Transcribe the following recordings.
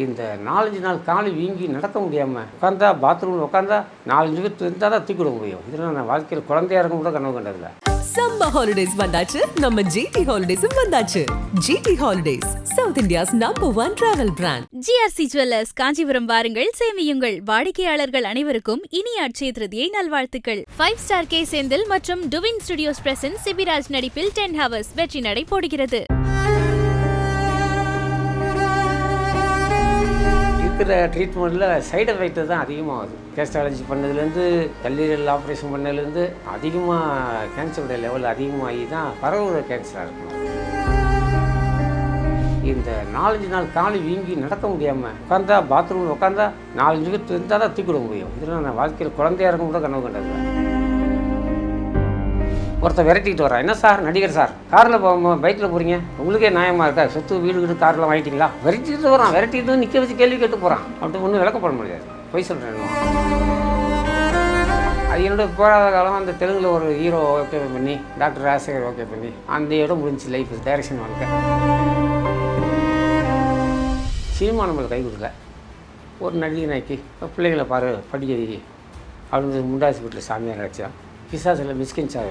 இந்த நாலஞ்சு நாள் காலு வீங்கி நடக்க முடியாமல் உட்காந்தா பாத்ரூமில் உட்காந்தா நாலஞ்சு பேர் இருந்தால் தான் தூக்கி விட முடியும். இதெல்லாம் நான் வாழ்க்கையில் குழந்தையா இருக்கும் கூட கனவு கண்டதில்ல சம்மர் ஹாலிடேஸ் வந்தாச்சு. நம்ம ஜிடி ஹாலிடேஸும் வந்தாச்சு. GT holidays South India's number one travel brand GRC jewellers Kanchipuram வாருங்கள். சேமியுங்கள். வாடிக்கையாளர்கள் அனைவருக்கும் இனிய அட்சய திருதியை நல்வாழ்த்துக்கள். ஃபைவ் ஸ்டார் கே செந்தில் மற்றும் டுவின் ஸ்டுடியோஸ் பிரசன்ட் சிபிராஜ் நடிப்பில் டென் ஹவர்ஸ் வெற்றி நடை போடுகிறது. இருக்கிற ட்ரீட்மெண்ட்டில் சைடு எஃபெக்ட் தான் அதிகமாகுது. கேஸ்டாலஜி பண்ணதுலேருந்து கல்லீரல் ஆப்ரேஷன் பண்ணதுலேருந்து அதிகமாக கேன்சருடைய லெவல் அதிகமாகி தான் பரவுற கேன்சராக இருக்கும் இந்த நாலஞ்சு நாள் காலி வீங்கி நடக்க முடியாமல் உட்காந்தா பாத்ரூமில் உட்காந்தா நாலஞ்சு பேர் இருந்தால் தான் தூக்கி விட முடியும். இதெல்லாம் நான் வாழ்க்கையில் குழந்தையாக இருக்கும் கூட கனவு கண்டது ஒருத்தன் விரட்டிக்கிட்டு வரான் என்ன சார் நடிகர் சார்? காரில் போகும்போது பைக்கில் போகிறீங்க உங்களுக்கே நியாயமாக இருக்கா? சொத்து வீடு வீடு காரில் வாங்கிட்டீங்களா? விரட்டிட்டு வரான் விரட்டிட்டு நிற்க வச்சு கேள்வி கேட்டு போகிறான் அப்படி ஒன்றும் விளக்கப்பட முடியாது. பொய் சொல்கிறேன் அது என்னோட போராத காலம். அந்த தெலுங்கில் ஒரு ஹீரோ ஓகே பண்ணி டாக்டர் ராஜசேகர் ஓகே பண்ணி அந்த இடம் முடிஞ்சு லைஃப் டைரக்ஷன் வாழ்க்கை. சினிமா நம்மளுக்கு கை கொடுக்கல. ஒரு நடிகை நாய்க்கு பிள்ளைங்களை பாரு படிக்க அப்படின்னு முண்டாசி வீட்டில் சாமியார் வச்சா பிசாசில் மிஸ்கின்ஸாக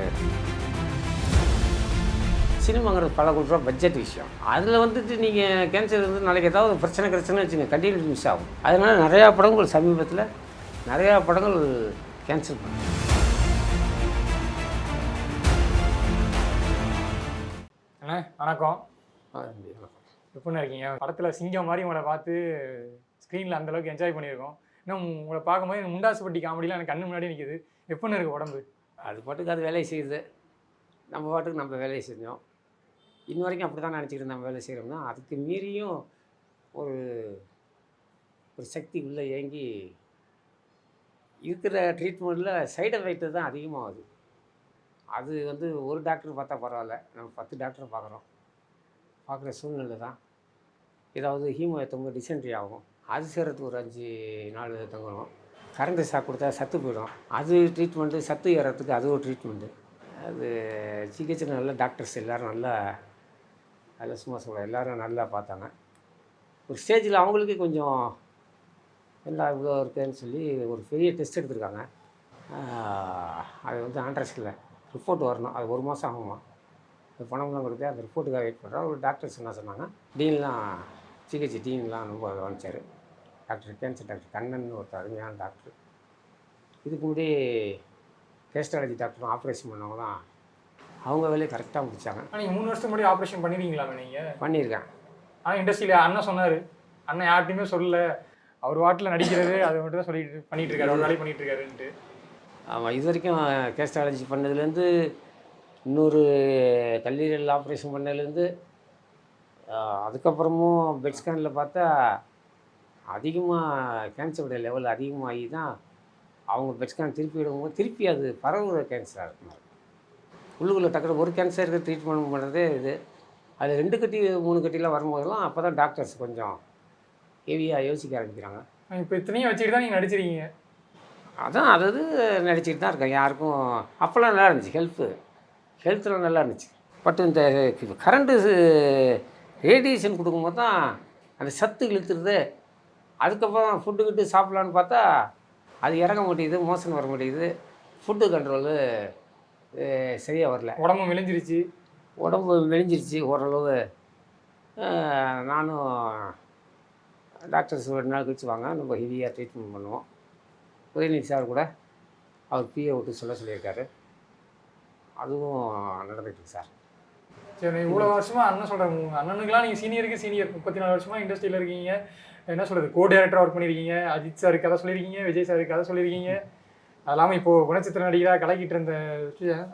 சினிமாங்கிறது பல கோடி ரூபா பட்ஜெட் விஷயம். அதில் வந்துட்டு நீங்கள் கேன்சர் இருந்து நாளைக்கு ஏதாவது பிரச்சனை கிடச்சுன்னு வச்சுங்க கண்டினியூ மிஸ் ஆகும். அதனால் நிறையா படங்கள் சமீபத்தில் நிறையா படங்கள் கேன்சல் பண்ண. அண்ணே வணக்கம். எப்படிண்ணே இருக்கீங்க? படத்தில் சிங்கம் மாதிரி உங்களை பார்த்து ஸ்க்ரீனில் அந்தளவுக்கு என்ஜாய் பண்ணியிருக்கோம். இன்னும் உங்களை பார்க்கும்போது முண்டாசுப்பட்டி காமெடிலாம் எனக்கு கண்ணு முன்னாடி நிற்கிது எப்படிண்ணே இருக்கு உடம்பு? அது பாட்டுக்கு அது வேலையை செய்யுது. நம்ம பாட்டுக்கு நம்ம வேலையை செஞ்சோம். இன்ன வரைக்கும் அப்படி தான் நினச்சிக்கிட்டு நம்ம வேலை செய்கிறோம்னா அதுக்கு மீறியும் ஒரு ஒரு சக்தி உள்ளே இயங்கி இருக்கிற ட்ரீட்மெண்ட்டில் சைடு எஃபெக்ட் தான் அதிகமாகுது. அது வந்து ஒரு டாக்டர் பார்த்தா பரவாயில்ல. நம்ம பத்து டாக்டர் பார்க்குறோம். பார்க்குற சூழ்நிலை தான். ஏதாவது ஹீமோ ஏற்றவங்க டிசென்ட்ரி ஆகும். அது செய்கிறதுக்கு ஒரு அஞ்சு நாள் தங்கணும் கரண்ட் ஷாக் கொடுத்தா சத்து போயிடும். அது ட்ரீட்மெண்ட்டு சத்து ஏறத்துக்கு அது ஒரு ட்ரீட்மெண்ட்டு அது சிகிச்சை நல்ல டாக்டர்ஸ் எல்லோரும் நல்லா நல்ல சும்மா சொல்ல எல்லோரும் நல்லா பார்த்தாங்க. ஒரு ஸ்டேஜில் அவங்களுக்கு கொஞ்சம் என்ன இவ்வளோ இருக்குன்னு சொல்லி ஒரு பெரிய டெஸ்ட் எடுத்திருக்காங்க. அது வந்து ஆண்ட்ரஸில் ரிப்போர்ட் வரணும். அது ஒரு மாதம் ஆகுமா? அது பணம்லாம் கொடுத்து அந்த ரிப்போர்ட்டுக்காக வெயிட் பண்ணுறோம் ஒரு டாக்டர்ஸ் என்ன சொன்னாங்க? டீன்லாம் சிகிச்சை டீன்லாம் ரொம்ப கவனிச்சார். டாக்டர் கேன்சர் டாக்டர் கண்ணன் ஒருத்தர் அருமையான டாக்டர். இதுக்கு முன்னாடி கேஸ்டாலஜி டாக்டரும் ஆப்ரேஷன் பண்ணவங்களாம் அவங்க வேலையை கரெக்டாக முடிச்சாங்க. ஆனால் நீங்கள் மூணு வருஷத்துக்கு முன்னாடி ஆப்ரேஷன் பண்ணிருக்கீங்களாமே நீங்கள் பண்ணியிருக்கேன். ஆனால் இண்டஸ்ட்ரியில் அண்ணன் சொன்னார். அண்ணன் யார்ட்டையுமே சொல்லல. அவர் வாட்டில் நடிக்கிறது அதை மட்டும் தான் சொல்லிட்டு பண்ணிட்டு இருக்காரு அவர் வேலையை பண்ணிட்டு இருக்காருன்ட்டு ஆமாம் இது வரைக்கும் கேஸ்டாலஜி பண்ணதுலேருந்து இன்னொரு கல்லீரல் ஆப்ரேஷன் பண்ணதுலேருந்து அதுக்கப்புறமும் பெட் ஸ்கேனில் பார்த்தா அதிகமாக கேன்சருடைய லெவல் அதிகமாகி தான் அவங்க பெட் ஸ்கேன் திருப்பி விடும்போது திருப்பி அது பரவுற கேன்சராக இருக்கும்? உள்ளுக்குள்ளே டக்குனு ஒரு கேன்சருக்கு ட்ரீட்மெண்ட் பண்ணுறதே இது. அது ரெண்டு கட்டி மூணு கட்டிலாம் வரும்போதெல்லாம் அப்போ தான் டாக்டர்ஸ் கொஞ்சம் ஹெவியாக யோசிக்க ஆரம்பிக்கிறாங்க. இப்போ இத்தனையும் வச்சுட்டு தான் நீங்கள் நடிச்சிருக்கீங்க. அதான் அதாவது நடிச்சிட்டு தான் இருக்கேன். யாருக்கும் அப்போல்லாம் நல்லா இருந்துச்சு ஹெல்த்து ஹெல்த்தில் நல்லா இருந்துச்சு. பட் இந்த கரண்ட்டு ரேடியேஷன் கொடுக்கும்போது தான் அந்த சத்து இழுத்துருது அதுக்கப்புறம் ஃபுட்டு கிட்டு சாப்பிட்லான்னு பார்த்தா அது இறங்க மாட்டேங்குது மோசன் வர மாட்டேங்குது. ஃபுட்டு கண்ட்ரோலு சரியாக வரல. உடம்பு மெலிஞ்சிருச்சு. உடம்பு மெலிஞ்சிருச்சு ஓரளவு. நானும் டாக்டர்ஸ் ரெண்டு நாள் கழிச்சு வாங்க நம்ம ஹெவியாக ட்ரீட்மெண்ட் பண்ணுவோம். உதயநிதி சார் கூட அவர் பிஏ விட்டு சொல்ல சொல்லியிருக்காரு. அதுவும் நடந்துட்டு சார். சரி இவ்வளோ வருஷமா அண்ணன் சொல்கிறேன் உங்கள் அண்ணனுக்குலாம் நீங்கள் சீனியருக்கு சீனியர் முப்பத்தி நாலு வருஷமா இண்டஸ்ட்ரியில் இருக்கீங்க. என்ன சொல்கிறது கோ டேரக்டர் ஒர்க் பண்ணியிருக்கீங்க அஜித் சாருக்கு கதை சொல்லியிருக்கீங்க விஜய் சாருக்கு கதை சொல்லியிருக்கீங்க அது இல்லாமல் இப்போ குணச்சித்திர நடிகராக கலக்கிட்டு இருந்த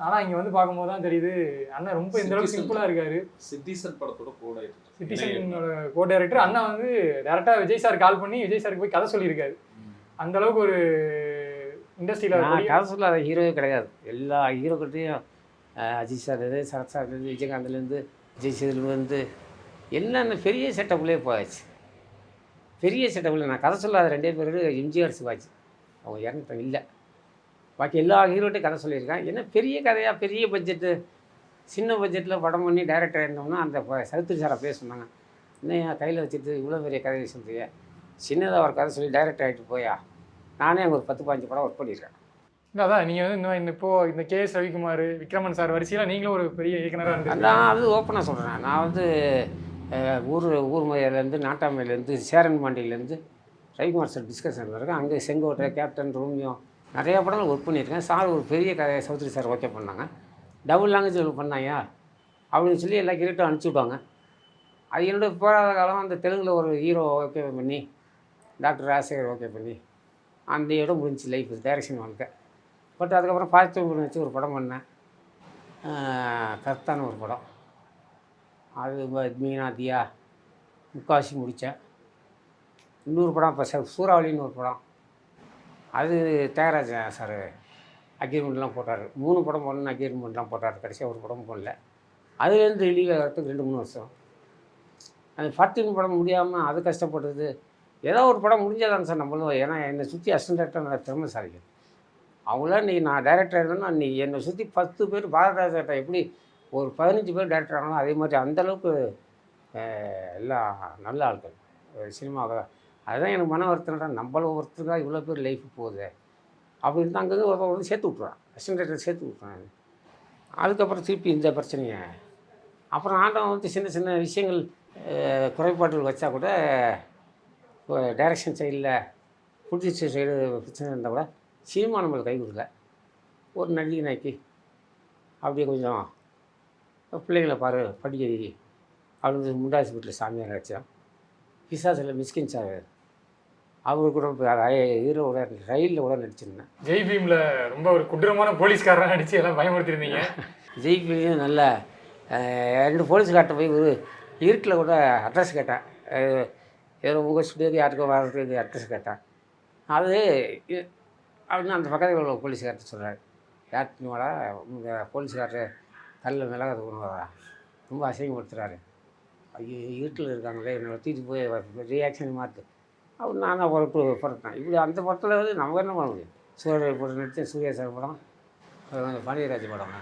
ஆனால் இங்கே வந்து பார்க்கும்போது தான் தெரியுது அண்ணன் ரொம்ப இந்த அளவுக்கு Citizen. சிம்பிளாக இருக்காரு. சிட்டிசன் படத்தோட கூட சிட்டிசனோட கோ டைரக்டர் அண்ணா வந்து டேரெக்டாக விஜய் சார் கால் பண்ணி விஜய் சாருக்கு போய் கதை சொல்லியிருக்காரு. அந்த அளவுக்கு ஒரு இண்டஸ்ட்ரியில் கதை சொல்லாத ஹீரோவே கிடையாது. எல்லா ஹீரோக்கிட்டையும் அஜித் சார்லேருந்து சரத் சார்லேருந்து விஜயகாந்த்லேருந்து விஜய் சேதுலேருந்து எல்லாம் இந்த பெரிய செட்டப்லேயே போயாச்சு. பெரிய செட்டப்பில் நான் கதை சொல்லாத ரெண்டே பேர் எம்ஜிஆர் சிவாஜி. அவங்க இறந்துட்டாங்க. இல்லை. பாக்கி எல்லா ஹீரோட்டையும் கதை சொல்லியிருக்கேன் என்ன பெரிய கதையாக பெரிய பட்ஜெட்டு சின்ன பட்ஜெட்டில் படம் பண்ணி டைரக்டர் இருந்தோம்னா அந்த சவித்ரி சாரை பேச சொன்னாங்க. இன்னும் என் கையில் வச்சுட்டு இவ்வளோ பெரிய கதையை சொல்றிய? சின்னதாக ஒரு கதை சொல்லி டைரக்ட் ஆகிட்டு போயா? நானே அங்கே ஒரு பத்து பாஞ்சு படம் ஒர்க் பண்ணியிருக்கேன். இல்ல, அதான் நீங்க வந்து இன்னும் இந்த இப்போ இந்த K S Ravikumar Vikraman sir வரிசையில நீங்களும் ஒரு பெரிய இயக்குனராக இருந்தீங்க. நான் அது ஓப்பனாக சொல்கிறேன் நான் வந்து ஊர் ஊர்மையிலேருந்து நாட்டாமையிலேருந்து சேரன் பாண்டியிலேருந்து ரவிக்குமார் சார் டிஸ்கஷன் இருக்கேன் அங்கே செங்கோட்டை கேப்டன் ரோமியோ நிறையா படங்கள் ஒர்க் பண்ணியிருக்கேன். சார் ஒரு பெரிய கதையை சௌத்ரி சார் ஓகே பண்ணாங்க. டபுள் லாங்குவேஜ் பண்ணாயா? அப்படின்னு சொல்லி எல்லா கிரேட்டும் அனுப்பிச்சி விட்டாங்க. அது என்னோட போராத காலம். அந்த தெலுங்கில் ஒரு ஹீரோ ஓகே பண்ணி டாக்டர் ராஜசேகர் ஓகே பண்ணி அந்த இடம் முடிஞ்சு லைஃப் டைரக்ஷன் வாழ்க்கை. பட் அதுக்கப்புறம் பாசிட்டிவ் வச்சு ஒரு படம் பண்ணேன். கரெக்டான ஒரு படம். அது ம- மீனா தியா முடித்தேன் இன்னொரு படம் இப்போ ச சூறாவளின்னு ஒரு படம். அது தியாகராஜன் சார் அக்ரிமெண்ட்லாம் போட்டார். மூணு படம் போடணும்னு அக்ரிமெண்ட்லாம் போட்டார். கடைசியாக ஒரு படம் போடல. அதுலேருந்து ரிலீவ் ஆகிறதுக்கு ரெண்டு மூணு வருஷம். அந்த ஃபார்ட்டின் படம் முடியாமல் அது கஷ்டப்பட்டது. ஏதோ ஒரு படம் முடிஞ்சாதான் சார் நம்மளும் ஏன்னா என்னை சுற்றி அசிஸ்டன்ட் டேரக்டர் திறமை திறமைசாலிகள் அவங்களாம் இன்றைக்கி நான் டைரக்டர் இருந்தேன்னா நீ என்னை சுற்றி பத்து பேர் பாரதிராஜாட்ட எப்படி ஒரு பதினஞ்சு பேர் டேரக்டர் ஆனாலும் அதே மாதிரி அந்தளவுக்கு எல்லாம் நல்ல ஆட்கள். சினிமாவை அதுதான் எனக்கு மன வருத்தம்டா. நம்மளும் ஒருத்தருக்காக இவ்வளோ பேர் லைஃப் போகுது. அப்படின்னு அங்கங்கே ஒருத்தர் வந்து சேர்த்து விட்றான் அசிஸ்டன்ட் டேரக்டர் சேர்த்து விட்ருவான் அதுக்கப்புறம் திருப்பி இந்த பிரச்சனையை. அப்புறம் ஆண்டவன் வந்து சின்ன சின்ன விஷயங்கள் குறைபாடுகள் வச்சா கூட டைரக்ஷன் சைடில் புடிச்ச சைடு பிரச்சனை இருந்தால் கூட சினிமா நம்மளுக்கு கை கொடுக்கல. ஒரு நடிகை நாய்க்கு அப்படியே கொஞ்சம் பிள்ளைங்களை பாரு படிக்க அப்படின்னு முண்டாசி வீட்டில் சாமியார் நடித்தோம் பிசாசில் மிஸ்கின் சார். அவர் கூட ஹீரோட ரயிலில் கூட நடிச்சிருந்தேன். ஜெய் பீம்ல ரொம்ப ஒரு குற்றமான போலீஸ்காரராக நடிச்சு எல்லாம் பயமுறுத்திருந்தீங்க. ஜெயிப்பிலையும் நல்ல அஹ், ரெண்டு போலீஸ்கார்ட்ட போய் ஒரு இருட்டில் கூட அட்ரஸ் கேட்டேன். ஏதோ உங்கள் ஸ்டுடியோக்கு யாருக்கோ வர்றதுக்கு அட்ரஸ் கேட்டேன். அது அப்படின்னு அந்த பக்கத்தில் உள்ள போலீஸ்கார்ட்ட சொல்கிறார் யார்ட்டு வாடா உங்கள் போலீஸ்காரர்? கல்லில் மிளகா தூணுவாரா ரொம்ப அசிங்கப்படுத்துகிறாரு ஐயோ இருட்டில் இருக்காங்களே என்னை தூக்கிட்டு போய் ரியாக்ஷன் மாற்று அப்படி நானும் பொறுப்பு பொறுத்தேன் இப்படி அந்த படத்தில் வந்து நம்ம என்ன பண்ண முடியும்? சூரிய படம் நடித்தேன் சூர்யா சார் படம் பாண்டியராஜ் படம்.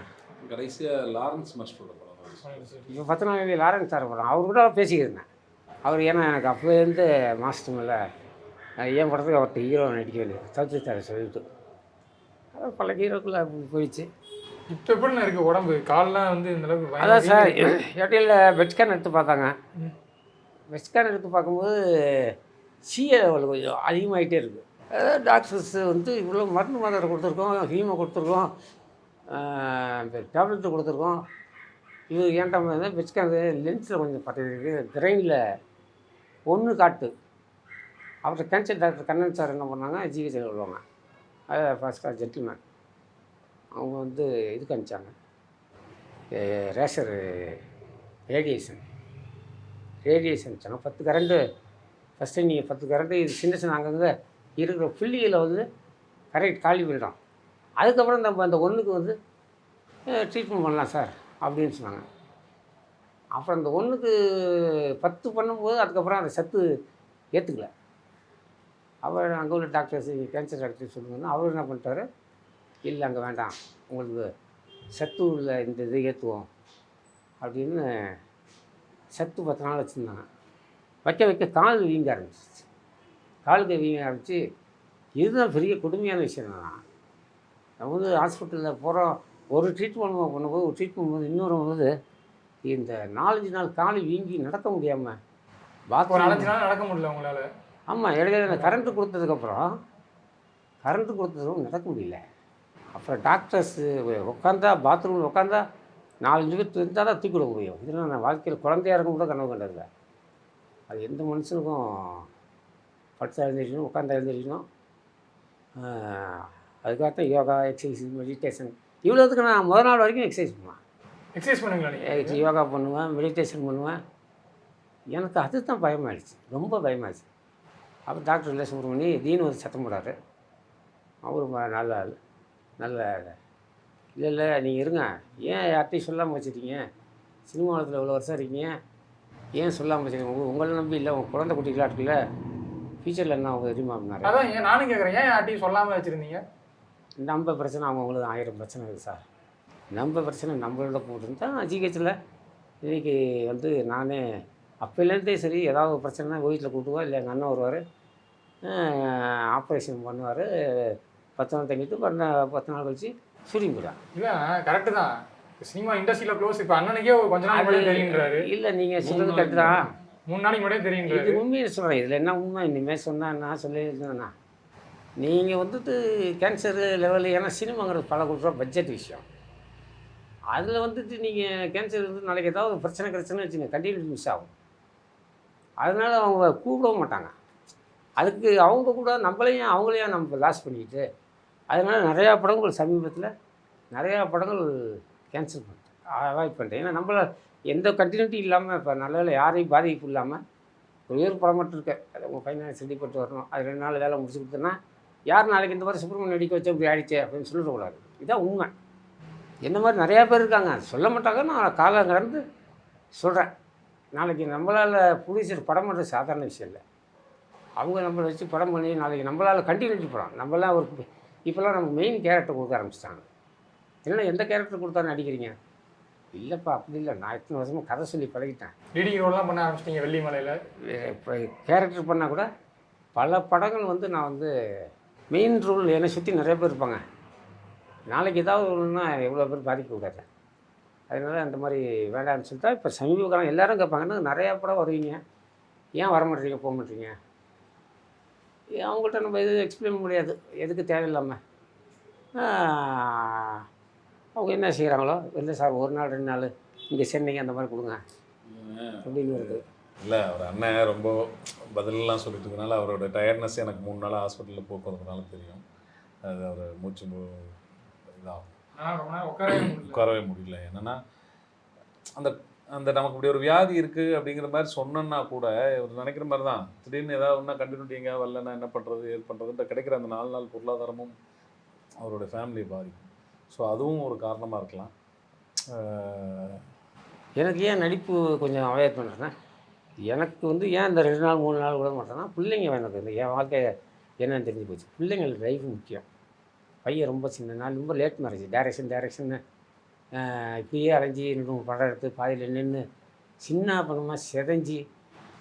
கடைசியாக லாரன்ஸ் மாஸ்டரோட படம். இப்போ பத்து நாள் லாரன்ஸ் சார் படம். அவர் கூட பேசிக்கிருந்தேன் அவர் ஏன்னா எனக்கு அப்போலேருந்து மாஸ்டர் மேலே என் படத்துக்கு அவர்கிட்ட ஹீரோ நடிக்க வேண்டியது. சவுத்ரி சார் சொல்லிட்டு. அது பல ஹீரோக்குள்ள போயிடுச்சு. இப்போ எப்படிண்ணா இருக்கு உடம்பு? கால்லாம் வந்து இந்த அளவுக்கு அதான் சார். இடையில பெட்ஸ்கேன் எடுத்து பார்த்தாங்க. ம். பெட்ஸ்கேன் எடுத்து பார்க்கும்போது சிஏ லெவல் கொஞ்சம் அதிகமாகிட்டே இருக்குது அதாவது டாக்டர்ஸ் வந்து இவ்வளோ மருந்து மாத்திரை கொடுத்துருக்கோம் ஹீமோ கொடுத்துருக்கோம் டேப்லெட்டு கொடுத்துருக்கோம். இது ஏன்டா பெட்ஸ்கேன் லென்ஸில் கொஞ்சம் பட்டிருக்கு பிரெயினில் ஒன்று காட்டு. அப்புறம் கேன்சர் டாக்டர் கண்ணன் சார் என்ன பண்ணாங்க? ஜிஹெச்சில் வருவாங்க. அது ஃபர்ஸ்ட் கிளாஸ் ஜென்டில்மேன் அவங்க வந்து இதுக்கு அனுப்பிச்சாங்க ரேஷர் ரேடியேஷன் ரேடியேஷன் அனுப்பிச்சாங்க பத்து கரண்ட்டு ஃபஸ்ட்டு நீங்கள் பத்து கரண்ட்டு இது சின்ன சின்ன அங்கங்கே இருக்கிற புள்ளியில் வந்து கரெக்ட் காலி பண்ணிடும் அதுக்கப்புறம் நம்ம அந்த ஒன்றுக்கு வந்து ட்ரீட்மெண்ட் பண்ணலாம் சார் அப்படின்னு சொன்னாங்க. அப்புறம் அந்த ஒன்றுக்கு பத்து பண்ணும்போது அதுக்கப்புறம் அந்த சத்து ஏற்றுக்கல அவர் அங்கே உள்ள டாக்டர்ஸ் கேன்சர் டாக்டர் சொல்லுங்கன்னா அவர் என்ன பண்ணிட்டாரு? இல்லை அங்கே வேண்டாம். உங்களுக்கு சத்து உள்ள இந்த இதை ஏற்றுவோம் அப்படின்னு சத்து பத்து நாள் வச்சுருந்தாங்க. வைக்க வைக்க கால் வீங்க ஆரம்பிச்சிச்சு காலுக்கு வீங்க ஆரம்பிச்சு இதுதான் பெரிய கொடுமையான விஷயம் என்னன்னா நம்ம வந்து ஹாஸ்பிட்டலில் போகிறோம் ஒரு ட்ரீட்மெண்ட் பண்ணும்போது ஒரு ட்ரீட்மெண்ட் போது இன்னொரு போது இந்த நாலஞ்சு நாள் கால் வீங்கி நடக்க முடியாமல் பாத்ரூம் நாலஞ்சு நாள் நடக்க முடியல உங்களால? ஆமாம் இடையில கரண்ட்டு கொடுத்ததுக்கப்புறம் கரண்ட்டு கொடுத்ததுக்கப்புறம் நடக்க முடியல. அப்புறம் டாக்டர்ஸ் உட்காந்தா பாத்ரூமில் உட்காந்தா நாலஞ்சு பேர் இருந்தால் தான் தூக்கி விட முடியும். இதெல்லாம் நான் வாழ்க்கையில் குழந்தையா இருக்கும் கூட கனவு கண்டதில்ல. அது எந்த மனுஷனுக்கும் படுத்தா எழுந்திரிக்கணும் உட்காந்தா எழுந்திரிக்கணும். அதுக்காகத்தான் யோகா எக்ஸசைஸ் மெடிடேஷன் இவ்வளோத்துக்கு நான் முதல் நாள் வரைக்கும் எக்ஸசைஸ் பண்ணுவேன். எக்ஸசைஸ் பண்ணுங்களா நீங்க? யோகா பண்ணுவேன் மெடிடேஷன் பண்ணுவேன். எனக்கு அதுதான் பயமாயிடுச்சு. ரொம்ப பயமாயிடுச்சு. அப்புறம் டாக்டர் இல்லை சுப்பிரமணி தீனு வந்து சத்தம் போடாரு அவர் ம- நல்ல ஆள். நல்ல இல்லை இல்லை நீங்கள் இருங்க. ஏன் யார்ட்டையும் சொல்லாமல் வச்சுருக்கீங்க சினிமா உலகத்தில் இவ்வளோ வருஷம் இருக்கீங்க. ஏன் சொல்லாமல் வச்சுருக்கீங்க உங்க உங்களை நம்பி இல்லை உங்கள் குழந்தை குட்டிகளாக இருக்குல்ல ஃபியூச்சரில் என்ன அவங்க தெரியுமா அப்படின்னாரு. அதான் ஏன் நானும் கேட்குறேன் ஏன் யார்ட்டையும் சொல்லாம வச்சிருந்தீங்க? நம்ம பிரச்சனை அவங்களுக்கு ஆயிரம் பிரச்சனை இருக்குது சார். நம்ம பிரச்சனை நம்மளோட போட்டுருந்தா ஜிஹெச்சில் இன்றைக்கி வந்து நானே அப்போலேருந்தே சரி ஏதாவது ஒரு பிரச்சனைனா வீட்டில் கூட்டுவோம் இல்லை எங்கள் அண்ணன் வருவார். ஆப்ரேஷன் பண்ணுவார். பத்து நாள் தங்கிட்டு பண்ண பத்து நாள் கழிச்சு ஷூட்டிங் போயிடுவாங்க இல்லை கரெக்டு தான். சினிமா இண்டஸ்ட்ரியில் க்ளோஸ் இப்போ அண்ணனுக்கே கொஞ்ச நாள் தெரியுன்றாரு. இல்லை நீங்கள் சொல்கிறது கரெக்டு தான். மூணு நாளைக்கு முன்னாடியே இது தெரியுன்றாரு உண்மையை சொல்கிறேன் இதில் என்ன உண்மை? இனிமேல் சொன்னால் நான் சொல்லியிருந்தேண்ணா நீங்கள் வந்துட்டு கேன்சர் லெவலில் ஏன்னா சினிமாங்கிறது பல கோடி ரூபா பட்ஜெட் விஷயம். அதில் வந்துட்டு நீங்கள் கேன்சர் இருந்து நாளைக்கு ஏதாவது ஒரு பிரச்சனை கிடச்சுன்னு வச்சுங்க கண்டினியூ மிஸ் ஆகும். அதனால அவங்க கூப்பிடவும் மாட்டாங்க. அதுக்கு அவங்க கூட நம்மளையும் அவங்களையும் நம்ம லாஸ் பண்ணிக்கிட்டு அதனால் நிறையா படங்கள் சமீபத்தில் நிறையா படங்கள் கேன்சல் பண்ணிட்டேன் அவாய்ட் பண்ணிட்டேன். ஏன்னா நம்மள எந்த கண்டினியூட்டி இல்லாமல் இப்போ நல்ல யாரையும் பாதிப்பு இல்லாமல் ஒரே ஒரு படம் மட்டும் இருக்கு. அது உங்கள் ஃபைனான்ஸ் ரெடி பண்ணிட்டு வரணும். அது ரெண்டு நாள் வேலை முடிச்சு கொடுத்தோன்னா யார் நாளைக்கு இந்த மாதிரி சுப்பிரமணியம் நடிக்க வச்சு இப்படி ஆயிடுச்சே அப்படின்னு சொல்லிடக்கூடாது. இதான் உண்மை. என்ன மாதிரி நிறையா பேர் இருக்காங்க. சொல்ல மாட்டாங்க. நான் காலம் கடந்து சொல்கிறேன் நாளைக்கு நம்மளால் ப்ரொடியூசர் படம் பண்ணுறது சாதாரண விஷயம் இல்லை. அவங்க நம்மளை வச்சு படம் பண்ணி நாளைக்கு நம்மளால் கண்டினியூட்டி படம். நம்மளாம் ஒரு இப்போல்லாம் நமக்கு மெயின் கேரக்டர் கொடுக்க ஆரம்பிச்சிட்டாங்க. இல்லைன்னா எந்த கேரக்டர் கொடுத்தாலும் நடிக்கிறீங்க? இல்லைப்பா அப்படி இல்லை. நான் இத்தனை வருஷமாக கதை சொல்லி பழகிட்டேன். லீடிங் ரோல்லாம் பண்ண ஆரம்பிச்சிட்டீங்க வெள்ளிமலையில் இப்போ கேரக்டர் பண்ணால் கூட பல படங்கள் வந்து நான் வந்து மெயின் ரோல் என்னை சுற்றி நிறைய பேர் இருப்பாங்க. நாளைக்கு ஏதாவது ஒன்றுனா எவ்வளோ பேர் பாதிக்கக்கூடாது அதனால அந்த மாதிரி வேண்டாம்னு சொல்லிட்டா இப்போ சமீப காலம் எல்லாரும் கேட்பாங்கன்னா நிறையா படம் வருவீங்க. ஏன் வர மாட்டீங்க? போக மாட்டீங்க? அவங்கள்ட்ட நம்ம எதுவும் எக்ஸ்பிளைன் பண்ண முடியாது. எதுக்கு தேவையில்லாமல் அவங்க என்ன செய்கிறாங்களோ இல்லை சார் ஒரு நாள் ரெண்டு நாள் இங்கே சென்னைக்கு அந்த மாதிரி கொடுங்க. அப்படின்னு இருக்குது இல்லை அவர் அண்ணன் ரொம்ப பதிலெல்லாம் சொல்லிட்டு இருக்கனால அவரோட டயர்ட்னஸ் எனக்கு மூணு நாள் ஹாஸ்பிட்டலில் போக்குறதுனால தெரியும். அது அவர் மூச்சு மு- இதாகும். ஆனால் ரொம்ப நேரம் உட்காரவே முடியல. உட்காரவே முடியல. என்னன்னா அந்த அந்த நமக்கு இப்படி ஒரு வியாதி இருக்குது அப்படிங்கிற மாதிரி சொன்னோன்னா கூட ஒரு நினைக்கிற மாதிரி தான் திடீர்னு ஏதாவது ஒன்றா கண்டினியூட்டி எங்கே வரலன்னா என்ன பண்ணுறது ஏது பண்ணுறதுன்ற கிடைக்கிற அந்த நாலு நாள் பொருளாதாரமும் அவரோட ஃபேமிலியை பாதிக்கும். ஸோ அதுவும் ஒரு காரணமாக இருக்கலாம். எனக்கு ஏன் நடிப்பு கொஞ்சம் அவாய்ட் பண்ணுறேன்னா எனக்கு வந்து ஏன் இந்த ரெண்டு நாள் மூணு நாள் விட மாட்டேன்னா பிள்ளைங்க எனக்கு இந்த என் வாழ்க்கை என்னன்னு தெரிஞ்சு போச்சு. பிள்ளைங்களுக்கு லைஃப் முக்கியம். பையன் ரொம்ப சின்ன நாள் ரொம்ப லேட் மேரேஜ் டேரக்ஷன் டைரக்ஷன் இப்படியே அலைஞ்சி மூணு படம் எடுத்து பாதியில் நின்று சின்ன பணமாக செதஞ்சி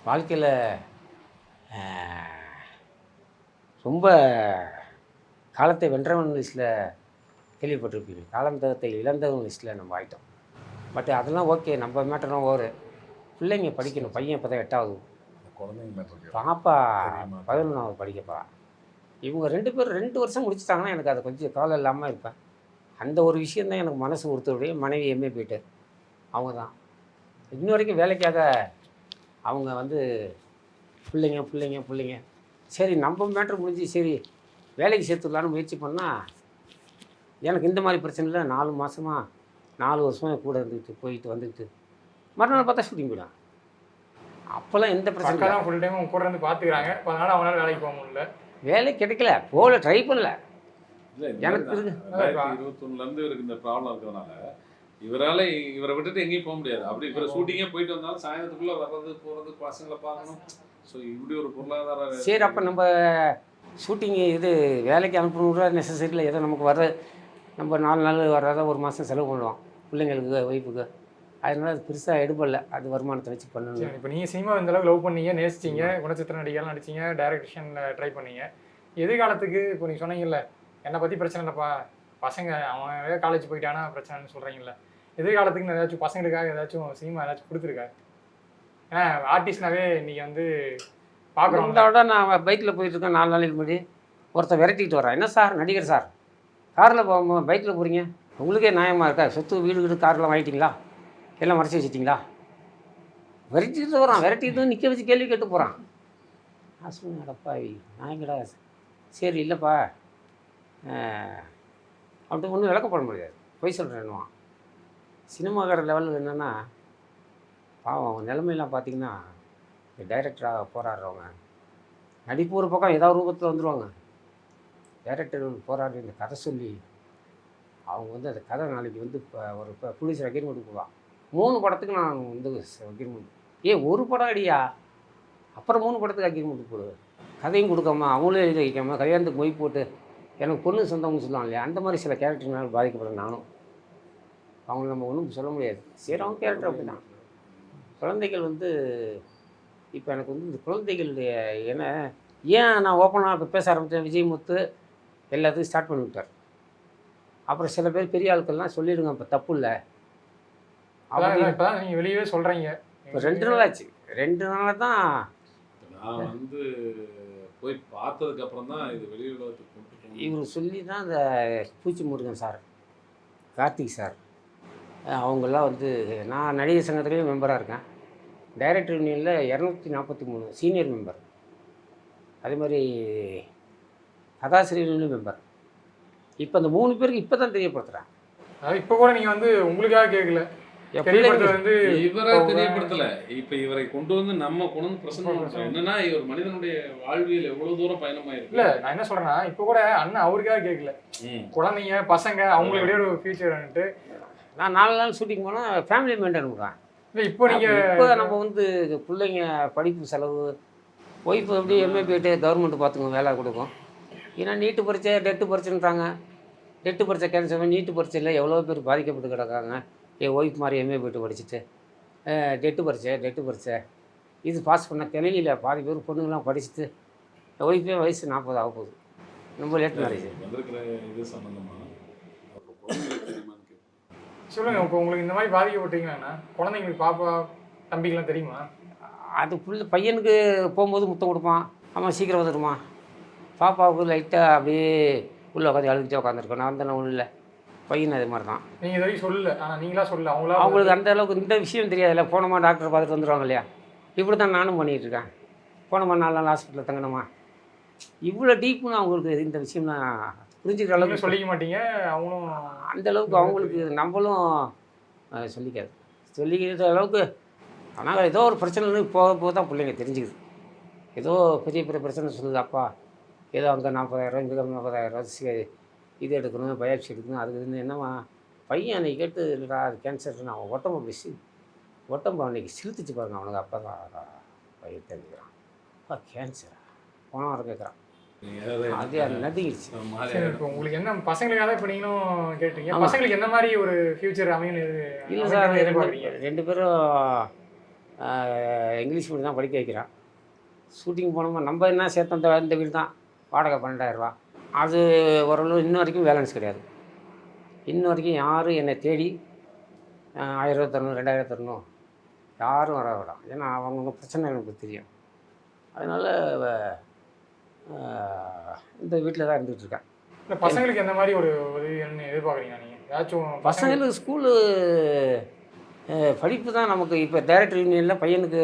வாழ்க்கையில் ரொம்ப காலத்தை வென்றவன் லிஸ்ட்டில் கேள்விப்பட்டிருப்பீங்க. காலம் தகத்தை இழந்தவன் லிஸ்ட்டில் நம்ம ஆயிட்டோம். பட் அதெல்லாம் ஓகே நம்ம மேட்டரும் ஒரு பிள்ளைங்க படிக்கணும் பையன் இப்போ தான் எட்டாவது பாப்பா? பதினொன்றாவது படிக்கப்பா. இவங்க ரெண்டு பேரும் ரெண்டு வருஷம் முடிச்சிட்டாங்கன்னா எனக்கு அது கொஞ்சம் கவலை இல்லாமல் இருப்பேன். அந்த ஒரு விஷயந்தான் எனக்கு மனசு கொடுத்தவுடைய மனைவி எம்ஏ போயிட்டு அவங்க தான் இன்ன வரைக்கும் வேலைக்காக அவங்க வந்து பிள்ளைங்க பிள்ளைங்க பிள்ளைங்க. சரி நம்ம மேட்ரு முடிஞ்சு சரி வேலைக்கு சேர்த்துடலான்னு முயற்சி பண்ணால் எனக்கு இந்த மாதிரி பிரச்சனை இல்லை. நாலு மாதமாக நாலு வருஷமாக கூட இருந்துக்கிட்டு போயிட்டு வந்துக்கிட்டு மறுநாள் பார்த்தா ஷூட்டிங் போயிடும். அப்போல்லாம் எந்த பிரச்சனை ஃபுல் டைம் கூட இருந்து பார்த்துக்கிறாங்க அதனால அவங்களால வேலைக்கு போக முடியல. வேலை கிடைக்கல. போகல ட்ரை பண்ணல. எனக்கு இருபத்தொன்னுலேருந்து இவருக்கு இந்த ப்ராப்ளம் இருக்கிறதுனால இவரால் இவரை விட்டுட்டு எங்கேயும் போக முடியாது. அப்படி இவரை ஷூட்டிங்கே போயிட்டு வந்தாலும் சாயந்தரத்துக்குள்ளே வர்றது போகிறது பசங்களை பார்க்கணும். ஸோ இப்படி ஒரு பொருளாதார சரி அப்போ நம்ம ஷூட்டிங் இது வேலைக்கு அனுப்பணுன்ற நெசசரி இல்லை ஏதோ நமக்கு வர நம்ம நாலு நாள் வர்றத ஒரு மாதம் செலவு பண்ணுவோம். பிள்ளைங்களுக்கு ஒய்ஃபுக்கு அதனால அது பெருசாக எடுபடல. அது வருமானத்தை வச்சு பண்ணணும். இப்போ நீங்கள் சினிமா இந்த அளவுக்கு லவ் பண்ணீங்க நேசிச்சீங்க குணச்சித்திர நடிகர்லாம் நடிச்சீங்க டைரக்ஷனில் ட்ரை பண்ணீங்க. எதிர்காலத்துக்கு இப்போ நீங்கள் சொன்னீங்கல்ல என்னை பற்றி பிரச்சனை இல்லைப்பா. பசங்க அவன் காலேஜ் போயிட்டானா பிரச்சனைன்னு சொல்கிறீங்கள எதிர்காலத்துக்கு ஏதாச்சும் பசங்களுக்காக ஏதாச்சும் சினிமா ஏதாச்சும் கொடுத்துருக்கா? ஏன்னா ஆர்டிஸ்ட்னாவே இன்றைக்கி வந்து பார்க்குறோம் இந்த விட நான் பைக்கில் போயிட்டுருக்கேன் நாலு நாளைக்கு முன்னாடி. ஒருத்தன் விரட்டிக்கிட்டு வரான் என்ன சார்? நடிகர் சார். காரில் போகும்போது பைக்கில் போகிறீங்க உங்களுக்கே நியாயமாக இருக்கா? சொத்து வீடு வீடு கார்லாம் வாங்கிட்டீங்களா? எல்லாம் மறைச்சி வச்சிட்டிங்களா? விரட்டிட்டு வரான் விரட்டிட்டு நிற்க வச்சு கேள்வி கேட்டு போகிறான் நான் சொன்னேன் அடப்பாவி. நான் எங்கடா? சரி இல்லைப்பா. அப்படி ஒன்றும் விளக்கப்பட முடியாது பொய் சொல்கிறேன்னுவான் சினிமாக்கார லெவலில் என்னென்னா பாவம் அவங்க நிலைமையெல்லாம் பார்த்தீங்கன்னா இந்த டைரக்டராக போராடுறவங்க. நடிப்பு ஒரு பக்கம் ஏதாவது ரூபத்தில் வந்துடுவாங்க டைரக்டர் போராடி இந்த கதை சொல்லி அவங்க வந்து அந்த கதை நாளைக்கு வந்து இப்போ ஒரு இப்போ புலிஸ் அக்ரிமெண்ட் போடுவான் மூணு படத்துக்கு நான் வந்து அக்ரிமெண்ட் ஏ ஒரு படம் அடியா? அப்புறம் மூணு படத்துக்கு அக்ரிமெண்ட் போடு. கதையும் கொடுக்காம அவங்களே எழுதி வைக்காம கல்யாணத்துக்கு மொய் போட்டு எனக்கு பொண்ணு சொந்தம்னு சொல்லுவாங்க இல்லையா அந்த மாதிரி சில கேரக்டர்னால பாதிக்கப்படுறேன் நானும். அவங்கள நம்ம ஒன்றும் சொல்ல முடியாது. சரி அவங்க கேரக்டர் அப்படி தான் குழந்தைகள் வந்து இப்போ எனக்கு வந்து இந்த குழந்தைகளுடைய ஏன்னா ஏன் நான் ஓப்பனாக இப்போ பேச ஆரம்பித்தேன் விஜய் முத்து எல்லாத்தையும் ஸ்டார்ட் பண்ணி விட்டார் அப்புறம் சில பேர் பெரிய ஆட்கள்லாம் சொல்லிடுங்க இப்போ தப்பு இல்லை. அதான் இதான் இப்பதான் நீங்க வெளியவே சொல்றீங்க. இப்போ ரெண்டு நாள் ஆச்சு. ரெண்டு நாளாக தான் நான் வந்து போய் பார்த்ததுக்கு அப்புறம் தான் இது வெளி உலகத்துக்கு கொண்டு. இவர் சொல்லி தான் அந்த பூச்சி முருகன் சார் கார்த்திக் சார். அவங்கெல்லாம் வந்து நான் நடிகர் சங்கத்துலேயும் மெம்பராக இருக்கேன். டைரக்டர் யூனியனில் இரநூத்தி நாற்பத்தி மூணு சீனியர் மெம்பர். அதே மாதிரி கதாசிரியர்னு மெம்பர். இப்போ அந்த மூணு பேருக்கு இப்போ தான் தெரியப்படுத்துகிறேன் அதாவது கூட நீங்கள் வந்து உங்களுக்காக கேட்கல இவரை தெரியப்படுத்தல. இப்ப இவரை கொண்டு வந்து நம்ம கொண்டு வந்து பிரசன்ட் பண்றோம். என்னன்னா இவர் மனிதனுடைய வாழ்வியல் எவ்வளவு தூரம் பயணமாயிருக்கு? இல்ல நான் என்ன சொல்றேன்னா இப்ப கூட அண்ணன் அவருக்காக கேட்கல. குழந்தைங்க பசங்க அவங்களுக்கு விட ஒரு ஃபியூச்சர்ன்ட்டு நான் நாலு நாள் ஷூட்டிங் போனால் ஃபேமிலி மெயின்டைன் பண்ணுறேன் இல்ல இப்போ நீங்க இப்போ நம்ம வந்து பிள்ளைங்க படிப்பு செலவு ஒய்ஃப் எப்படி எம்ஏ போயிட்டு கவர்மெண்ட் பார்த்துக்கும் வேலை கொடுக்கும். ஏன்னா நீட்டு பரீட்சை டெட்டு பரீட்சைன்றாங்க. டெட்டு பரீட்சை கேன்சல் பண்ணி நீட்டு பரீட்சையில் எவ்வளோ பேர் பாதிக்கப்பட்டு கிடக்காங்க. என் ஒய்ஃப் மாதிரி எம்ஏ போயிட்டு படிச்சுட்டு டெட்டு பரீட்சை டெட்டு பரீட்சை. இது பாஸ் பண்ண தெரியல. பாதி பேர் பொண்ணுங்களாம் படிச்சுட்டு என் ஒய்ஃபே வயசு நாற்பது ஆக போகுது. ரொம்ப லேட் மேரேஜ். சொல்லுங்க இப்போ உங்களுக்கு இந்த மாதிரி பாதிக்கப்பட்டீங்கன்னா குழந்தைங்களுக்கு பாப்பா தம்பிக்கெல்லாம் தெரியுமா? அது புள்ள பையனுக்கு போகும்போது முத்தம் கொடுப்பான். அம்மா சீக்கிரம் வந்துடுமா பாப்பாவுக்கு லைட்டாக அப்படியே உள்ளே உட்காந்து அழுதுகிட்டே உட்காந்துருக்கோம் நான் வந்து ஒன்றும் இல்லை. பையன் அதே மாதிரி தான் நீங்க இது வரைக்கும் சொல்லல. ஆனா நீங்களா சொல்லல. அவங்களா அவங்களுக்கு அந்த அளவுக்கு இந்த விஷயம் தெரியாதுல்ல போனோமா டாக்டர் பார்த்துட்டு வந்துடுவாங்க இல்லையா? இப்படி தான் நானும் பண்ணிகிட்டு இருக்கேன். போனோமா நாலு நாள் ஹாஸ்பிட்டலில் தங்கணுமா இவ்வளோ டீப்புன்னு அவங்களுக்கு இந்த விஷயம்லாம் புரிஞ்சுக்கிற அளவுக்கு சொல்லிக்க மாட்டீங்க. அவங்களும் அந்த அளவுக்கு அவங்களுக்கு நம்மளும் சொல்லிக்காது. சொல்லிக்கிற அளவுக்கு ஆனால் ஏதோ ஒரு பிரச்சனை போக போக தான் பிள்ளைங்க தெரிஞ்சுக்குது. ஏதோ பெரிய பெரிய பிரச்சனை சொல்லுது. அப்பா ஏதோ அங்கே நாற்பதாயிரம் இங்கே நாற்பதாயிரம் இது எடுக்கணும் பயாப்சி எடுக்கணும் அதுக்கு இதுன்னு என்னம்மா பையன் அன்னைக்கு கேட்டு இல்லைடா அது கேன்சர் நான் உடம்பு அப்படி சி உடம்பு அன்னைக்கு சிலுத்துச்சு பாருங்க அவனுக்கு. அப்போ தான் பையன் தெரிஞ்சுக்கிறான். அப்பா கேன்சரா போன வாரம் கேட்குறான். அது. இப்போ உங்களுக்கு என்ன பசங்களுக்காக இப்போ நீங்களும் கேட்டீங்க. பசங்களுக்கு என்ன மாதிரி ஒரு ஃபியூச்சர் அமையும் இல்லை சார் ரெண்டு ரெண்டு பேரும் இங்கிலீஷ் மீடியம் தான் படிக்க வைக்கிறான். ஷூட்டிங் போனோமா நம்ம என்ன சேர்த்தோம் இந்த இந்த வீடு தான் வாடகை பன்னெண்டாயிரரூபா அது ஓரளவு இன்ன வரைக்கும் பேலன்ஸ் கிடையாது. இன்ன வரைக்கும் யாரும் என்னை தேடி ஆயிரம் ரூபா தரணும் ரெண்டாயிரம் தரணும் யாரும் வர வேண்டாம் ஏன்னா அவங்கவுங்க பிரச்சனை எனக்கு தெரியும். அதனால் இந்த வீட்டில் தான் இருந்துகிட்டு இருக்கேன். இல்லை பசங்களுக்கு எந்த மாதிரி ஒரு உதவின்னு எதிர்பார்க்குறீங்க நீங்கள் ஏதாச்சும் பசங்களுக்கு ஸ்கூலு படிப்பு தான் நமக்கு இப்போ டைரக்டர் யூனியனில் பையனுக்கு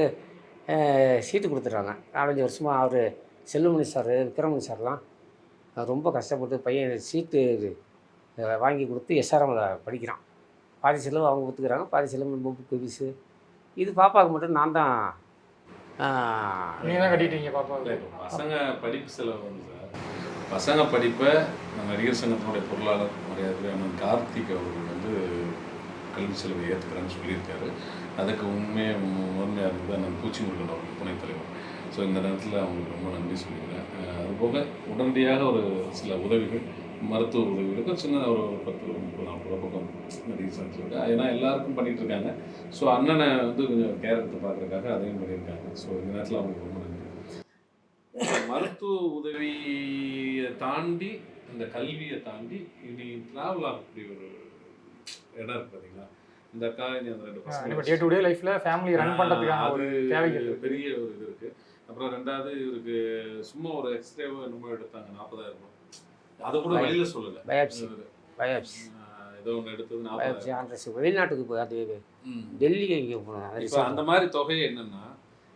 சீட்டு கொடுத்துட்றாங்க. நாலஞ்சு வருஷமாக அவர் செல்லுமணி சார் விக்ரமணி சார்லாம் ரொம்ப கஷ்டப்பட்டு பையன் சீட்டு வாங்கி கொடுத்து எஸ்ஆர்எம்மில் படிக்கிறான். பாதி செலவு அவங்க கொடுத்துக்கிறாங்க பாதி செலவு புக்கு ஃபீஸு இது பாப்பாவுக்கு மட்டும் நான் தான் நீங்கள் தான் கட்டிட்டீங்க இப்ப பசங்க படிப்பு செலவு வந்து சார். பசங்க படிப்பை நம்ம நடிகர் சங்கத்தினுடைய பொருளாளர் மரியாதை அண்ணன் கார்த்திக் அவர்கள் வந்து கல்வி செலவை ஏற்றுக்கிறேன்னு சொல்லியிருக்காரு. அதுக்கு உண்மையை முதன்மையாக இருந்து அண்ணன் பூச்சி முருகன் அவர்கள் துணைத் தலைவர். ஸோ இந்த நேரத்தில் அவங்களுக்கு ரொம்ப நன்றி சொல்லிக்கிறேன். அதுபோக உடனடியாக ஒரு சில உதவிகள் மருத்துவ உதவிகளுக்கு சின்ன ஒரு பத்து முப்பது நாற்பது பக்கம் நடிகர் சங்கத்தில் ஏன்னா எல்லாருக்கும் பண்ணிட்டு இருக்காங்க. ஸோ அண்ணனை வந்து கொஞ்சம் கேர் எடுத்து பார்க்குறதுக்காக அதையும் பண்ணியிருக்காங்க. ஸோ இந்த நேரத்தில் அவங்களுக்கு ரொம்ப நன்றி. மருத்துவ உதவியை தாண்டி அந்த கல்வியை தாண்டி இனி டிராவல் ஆகக்கூடிய ஒரு இடம் இருக்கு பார்த்தீங்களா இந்த அக்கா இனி அந்த ரெண்டு டே டு டே லைஃப்பில் ஃபேமிலி ரன் பண்ணுறதுக்கான ஒரு தேவைகள். பெரிய ஒரு இது இருக்கு. அப்புறம் ரெண்டாவது இவருக்கு சும்மா ஒரு எக்ஸ்ரேவோ என்னமோ எடுத்தாங்க நாற்பதாயிரம் ரூபாய். அதை கூட வெளியில சொல்லல. பயாப்சி. பயாப்சி. ஏதோ ஒன்று எடுத்தது பயாப்சி வெளிநாட்டுக்கு போய் அது. டெல்லிக்கு எங்கேயோ அது இப்போ அந்த மாதிரி தொகை என்னன்னா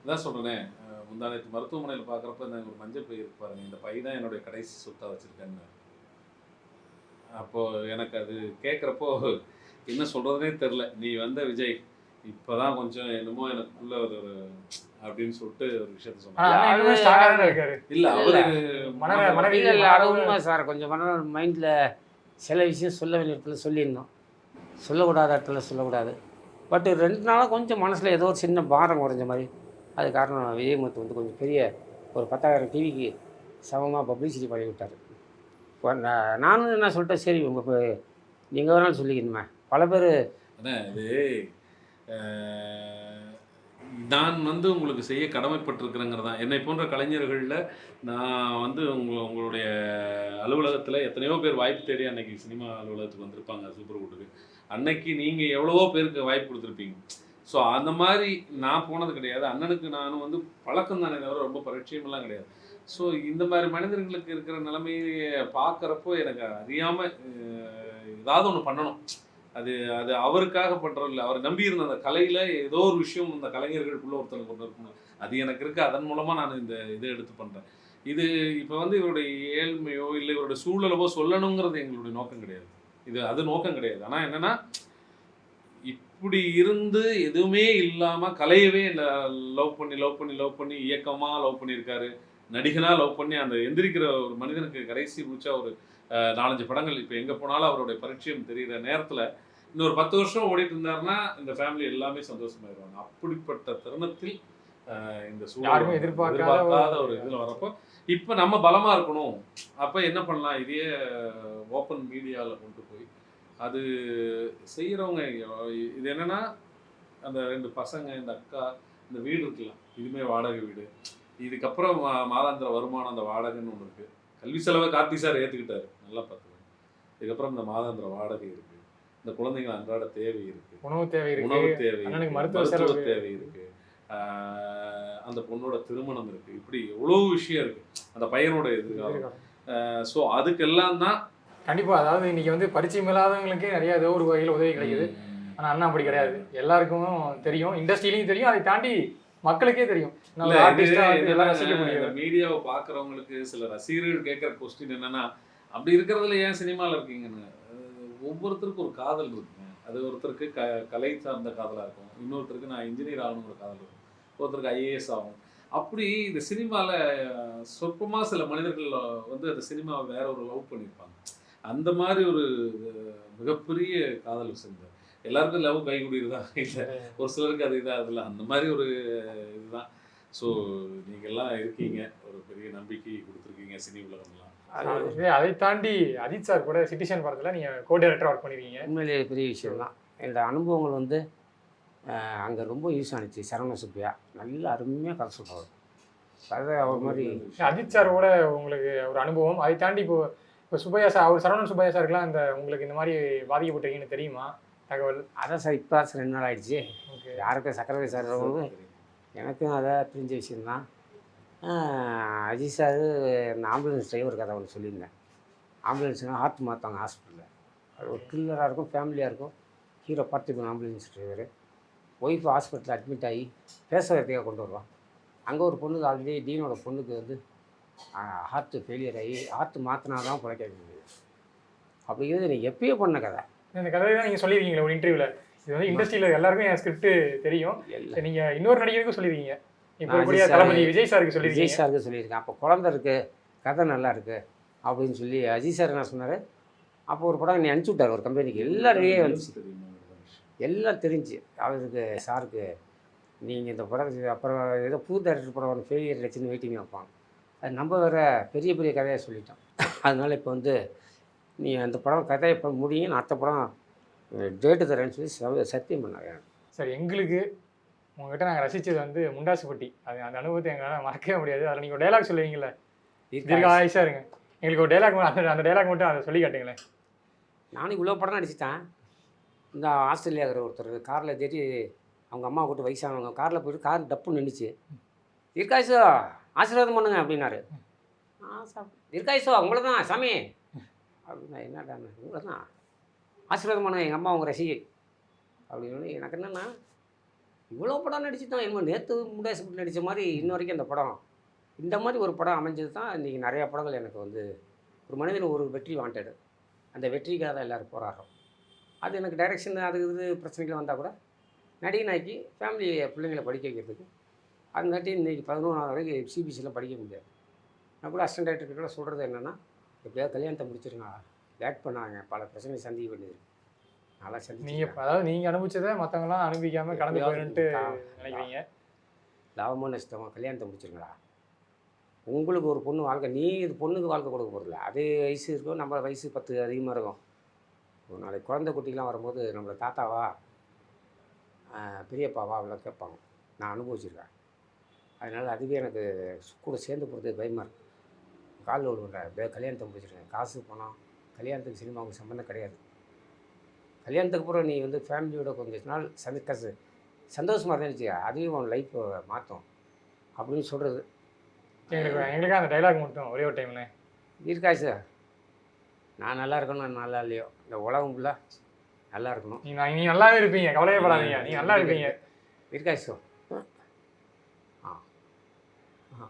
இதான் சொல்றேனே அஹ் முந்தானத்து மருத்துவமனையில் பார்க்குறப்ப இந்த ஒரு மஞ்சள் பை இருக்கு பாருங்க இந்த பை தான் என்னுடைய கடைசி சொத்தா வச்சிருக்கேன்னு. அப்போ எனக்கு அது கேட்குறப்போ என்ன சொல்றதுனே தெரில நீ வந்த விஜய் இப்போதான் கொஞ்சம் என்னமோ எனக்குள்ள ஒரு அப்படின்னு சொல்லிட்டு ஒரு விஷயத்த சொன்னாங்க. தான் இல்ல அவரு மன மனரீதியா இல்லை உண்மை சார் கொஞ்சம் மன மைண்டில் சில விஷயம் சொல்ல வேண்டிய இடத்துல சொல்லியிருந்தோம். சொல்லக்கூடாத இடத்துல சொல்லக்கூடாது. பட் ரெண்டு நாளாக கொஞ்சம் மனசில் ஏதோ ஒரு சின்ன பாரம் குறைஞ்ச மாதிரி. அது காரணம் விஜயமுத்து வந்து கொஞ்சம் பெரிய ஒரு பத்தாயிரம் டிவிக்கு சமமாக பப்ளிசிட்டி பண்ணி விட்டார். இப்போ நான் நானும் என்ன சொல்லிட்டேன் சரி உங்கள் நீங்கள் வேணாலும் சொல்லிக்கணுமே? பல பேர் அண்ணா இது நான் வந்து உங்களுக்கு செய்ய கடமைப்பட்டிருக்கிறேங்கிறது. தான் என்னை போன்ற கலைஞர்களில் நான் வந்து உங்க உங்களுடைய அலுவலகத்தில் எத்தனையோ பேர் வாய்ப்பு தேடி அன்னைக்கு சினிமா அலுவலகத்துக்கு வந்திருப்பாங்க சூப்பர் கூட்டுக்கு. அன்னைக்கு நீங்கள் எவ்வளவோ பேருக்கு வாய்ப்பு கொடுத்துருப்பீங்க. ஸோ அந்த மாதிரி நான் போனது கிடையாது. அண்ணனுக்கு நானும் வந்து பழக்கம் தானே தவிர ரொம்ப பரிச்சயமெல்லாம் கிடையாது. ஸோ இந்த மாதிரி மனிதர்களுக்கு இருக்கிற நிலைமையை பார்க்குறப்போ எனக்கு அறியாமல் ஏதாவது ஒன்று பண்ணணும். அது அது அவருக்காக பண்ணுறோம் இல்லை அவர் நம்பியிருந்த அந்த கலையில் ஏதோ ஒரு விஷயம் அந்த கலைஞர்களுக்குள்ள ஒருத்தருக்கு கொண்டு இருக்கணும் அது எனக்கு இருக்குது அதன் மூலமாக நான் இந்த இதை எடுத்து பண்ணுறேன் இது இப்போ வந்து இவருடைய ஏழ்மையோ இல்லை இவருடைய சூழலவோ சொல்லணுங்கிறது எங்களுடைய நோக்கம் கிடையாது. இது அது நோக்கம் கிடையாது. ஆனால் என்னென்னா இப்படி இருந்து எதுவுமே இல்லாமல் கலையவே லவ் பண்ணி லவ் பண்ணி லவ் பண்ணி இயக்கமாக லவ் பண்ணியிருக்காரு. நடிகனாக லவ் பண்ணி அந்த எந்திரிக்கிற ஒரு மனிதனுக்கு கடைசி முடிச்சா ஒரு நாலஞ்சு படங்கள். இப்போ எங்கே போனாலும் அவருடைய பரிச்சயம் தெரிகிற நேரத்தில் இன்னொரு பத்து வருஷம் ஓடிட்டு இருந்தாருன்னா இந்த ஃபேமிலி எல்லாமே சந்தோஷமாயிருவாங்க. அப்படிப்பட்ட தருணத்தில் இந்த சூழல் எதிர்பார்க்காத ஒரு இதில் வரப்போ இப்போ நம்ம பலமா இருக்கணும். அப்போ என்ன பண்ணலாம்? இதையே ஓப்பன் மீடியாவில் கொண்டு போய் அது செய்கிறவங்க இது என்னன்னா அந்த ரெண்டு பசங்க இந்த அக்கா இந்த வீடு இருக்கலாம் இதுமே வாடகை வீடு. இதுக்கப்புறம் மா- மாதாந்திர வருமானம் அந்த வாடகைன்னு ஒன்று இருக்கு. கல்வி செலவை கார்த்தி சார் ஏற்றுக்கிட்டாரு நல்லா பார்த்துக்கோங்க. இதுக்கப்புறம் இந்த மாதாந்திர வாடகை இருக்கு. இந்த குழந்தைங்க அன்றாட தேவை இருக்கு. உணவு தேவை உணவு இருக்கு தேவை அண்ணனுக்கு இருக்கு, மருத்துவ செலவு. தேவை இருக்கு. அந்த பொண்ணோட திருமணம் இருக்கு. இப்படி எவ்வளோ விஷயம் இருக்கு. அந்த பையனோட எதிர்காலம். ஸோ அதுக்கெல்லாம் தான் கண்டிப்பா. அதாவது இன்னைக்கு வந்து பரிச்சயம் இல்லாதவங்களுக்கு நிறைய ஏதோ ஒரு வகையில் உதவி கிடைக்குது. ஆனா அண்ணா அப்படி கிடையாது. எல்லாருக்கும் தெரியும். இண்டஸ்ட்ரியிலையும் தெரியும். அதை தாண்டி மக்களுக்கே தெரியும். மீடியாவை பாக்குறவங்களுக்கு சில ரசிகர்கள் கேட்கிற கொஸ்டின் என்னன்னா அப்படி இருக்கிறதுல ஏன் சினிமால இருக்கீங்கன்னு? ஒவ்வொருத்தருக்கும் ஒரு காதல் இருக்குங்க. அது ஒருத்தருக்கு க கலை சார்ந்த காதலாக இருக்கும். இன்னொருத்தருக்கு நான் இன்ஜினியர் ஆகணுங்கிற காதல் இருக்கும். ஒருத்தருக்கு ஐஏஎஸ் ஆகும் அப்படி இந்த சினிமாவில் சொற்பமாக சில மனிதர்கள் வந்து அந்த சினிமாவை வேற ஒரு லவ் பண்ணியிருப்பாங்க. அந்த மாதிரி ஒரு மிகப்பெரிய காதல் வச்சிருந்தார் எல்லாருக்கும் லவ் கைகூடியதா இல்லை ஒரு சிலருக்கு அது இதாகுதுல்ல அந்த மாதிரி ஒரு இதுதான். ஸோ நீங்கள்லாம் இருக்கீங்க. ஒரு பெரிய நம்பிக்கை கொடுத்துருக்கீங்க சினி உலகம்லாம் அது அதை தாண்டி அஜித் சார் கூட சிட்டிசன் படத்துல நீங்க கோ டைரக்டர் ஒர்க் பண்ணிருக்கீங்க உண்மையிலேயே பெரிய விஷயம் தான் என்னோட அனுபவங்கள் வந்து அங்கே ரொம்ப யூஸ் ஆனிச்சு சரவண சுப்பியா. நல்ல அருமையாக கதை சொல்கிறவர் கதை அவர் மாதிரி அஜித் சாரோட உங்களுக்கு ஒரு அனுபவம். அதை தாண்டி இப்போ இப்போ சுப்பையா சார் அவர் சரவணன் சுப்பையா சாருக்குலாம் இந்த உங்களுக்கு இந்த மாதிரி பாதிக்கப்பட்டிருக்கீங்கன்னு தெரியுமா? தகவல்? அதான் சார் இப்போ சார் ரெண்டு நாள் ஆயிடுச்சு. ஓகே. யாருக்கும் சக்கரவர்த்தி சார் எனக்கும் அதை தெரிஞ்ச விஷயம்தான். அஜித் சார் இந்த ஆம்புலன்ஸ் டிரைவர் கதை ஒன்று சொல்லியிருந்தேன். ஆம்புலன்ஸ்னால் ஹார்ட் மாற்றாங்க ஹாஸ்பிட்டலில் அது ஒரு கில்லராக இருக்கும் ஃபேமிலியாக இருக்கும். Hero Parthiban ambulance driver wife ஹாஸ்பிட்டலில் அட்மிட் ஆகி பேச வைக்கிறதுக்காக கொண்டு வருவான். அங்கே ஒரு பொண்ணுக்கு ஆல்ரெடி டீனோட பொண்ணுக்கு வந்து ஹார்ட் ஃபெயிலியர் ஆகி ஹார்ட் மாற்றினா தான் பிழைக்க முடியும் அப்படிங்கிறது எனக்கு எப்பயோ பண்ண கதை. இந்த கதையை தான் நீங்க சொல்லியிருக்கீங்களே ஒரு இன்டர்வியூல இது வந்து இண்டஸ்ட்ரியில எல்லாருக்கும் என் ஸ்கிரிப்ட் தெரியும் எல்லாம் நீங்க இன்னொரு நடிகருக்கும் சொல்லியிருக்கீங்க விஜய் சாருக்கு விஜய் சொல்லியிருக்கீங்க சாருக்கு சொல்லியிருக்கேன். அப்போ குழந்த இருக்கு கதை நல்லா இருக்கு அப்படின்னு சொல்லி அஜித் சார் என்ன சொன்னார்? அப்போ ஒரு படம் என்னை அனுப்பிச்சி விட்டார் ஒரு கம்பெனிக்கு. எல்லாம் ரெடியாக வந்துச்சு. எல்லாம் தெரிஞ்சு. அவருக்கு சாருக்கு நீங்கள் இந்த படத்துக்கு அப்புறம் ஏதோ புது டேரக்டர் படம் ஒன்று ஃபெயிலியர் ஆச்சுன்னு வெயிட்டிங் வைப்பாங்க. அது நம்ம வேற பெரிய பெரிய கதையை சொல்லிட்டோம். அதனால இப்போ வந்து நீ அந்த படம் கதையை இப்போ முடியும். நான் அடுத்த படம் டேட்டு தரேன்னு சொல்லி சத்தியம் பண்ணாங்க சரி எங்களுக்கு உங்ககிட்ட நாங்கள் ரசிச்சது வந்து முண்டாசுப்பட்டி அது அந்த அனுபவத்தை எங்களால் மறக்கவே முடியாது. அதில் நீங்கள் ஒரு டைலாக் சொல்லுவீங்கல்ல? தீர்க்க ஆயுஷா இருங்க. எங்களுக்கு ஒரு டைலாக் அந்த அந்த டைலாக் மட்டும் அதை சொல்லி காட்டுங்களேன். நானும் இவ்வளோ படம் நடிச்சிட்டேன். இந்த ஆஸ்திரேலியாங்கிற ஒருத்தர் காரில் தேடி அவங்க அம்மா கூட்டு வயசானவங்க. காரில் போயிட்டு கார் டப்புன்னு நின்றுச்சு தீர்க்காயுசோ ஆசீர்வாதம் பண்ணுங்க அப்படின்னாரு. ஆ சார் தீர்க்காயுசோ உங்களை தான் சாமி. அப்படின்னா என்னடா உங்களை தான் ஆசீர்வாதம் பண்ணுங்க எங்கள் அம்மா அவங்க ரசிகை. அப்படின்னு எனக்கு என்னென்னா இவ்வளோ படம் நடிச்சுட்டு தான் என்ன நேற்று முண்டாசு நடித்த மாதிரி இன்ன வரைக்கும் அந்த படம். இந்த மாதிரி ஒரு படம் அமைஞ்சது தான் இன்றைக்கி நிறையா படங்கள் எனக்கு வந்து ஒரு மனிதன் ஒரு வெற்றி வாண்டடு அந்த வெற்றிக்காக தான் எல்லோரும் போராடுறோம். அது எனக்கு டைரெக்ஷன் அது இது பிரச்சனைகள் வந்தால் கூட நடிகனாக்கி ஃபேமிலி பிள்ளைங்களை படிக்க வைக்கிறதுக்கு. அதுங்காட்டி இன்றைக்கி பதினொன்றாவது வரைக்கும் சிபிஎஸ்சியில் படிக்க முடியாது. நான் கூட அசிஸ்டன்ட் டைரக்டர் கூட சொல்கிறது என்னென்னா எப்படியாவது கல்யாணத்தை முடிச்சிருங்க. லேட் பண்ணாங்க. பல பிரச்சனை சந்திக்க வேண்டியது நல்லா நீங்கள் அதாவது நீங்கள் அனுபவிச்சதை மற்றவங்களாம் அனுபவிக்காமல் கடந்து போயிடுன்ட்டு நினைக்கிறீங்க? லாபமோ நஷ்டமோ கல்யாணத்தை முடிச்சிருங்களா? உங்களுக்கு ஒரு பொண்ணு வாழ்க்கை நீ இது பொண்ணுக்கு வாழ்க்கை கொடுக்க போகிறதில்ல அதே வயசு இருக்கும் நம்ம வயசு பத்து அதிகமாக இருக்கும். ஒரு நாளைக்கு குழந்தை குட்டிலாம் வரும்போது நம்மளை தாத்தாவா பெரியப்பாவா அவ்வளோ கேட்பாங்க. நான் அனுபவிச்சிருக்கேன். அதனால் அதுவே எனக்கு கூட சேர்ந்து போகிறது பயமாக இருக்கு. காலில் விழுவுற கல்யாணத்தை முடிச்சிருக்கேன். காசு பணம் கல்யாணத்துக்கு சினிமாவுக்கு சம்மந்தம் கிடையாது. கல்யாணத்துக்கு அப்புறம் நீ வந்து ஃபேமிலியோட கொஞ்ச நாள் சந்த கசு சந்தோஷமாக இருந்துச்சு. அதுவே உன் லைஃப்பை மாற்றும். அப்படின்னு சொல்கிறது எங்களுக்கு எங்களுக்கு அந்த டைலாக் மட்டும் ஒரே ஒரு டைம்ண்ணே இருக்கா சார் நான் நல்லா இருக்கணும் நான் நல்லா இல்லையோ? இந்த உலகம் ஃபுல்லாக நல்லா இருக்கணும். நீ நான் நீ நல்லாவே இருப்பீங்க. கவலையே படாதீங்க. நீ நல்லா இருப்பீங்க. இருக்கா சார்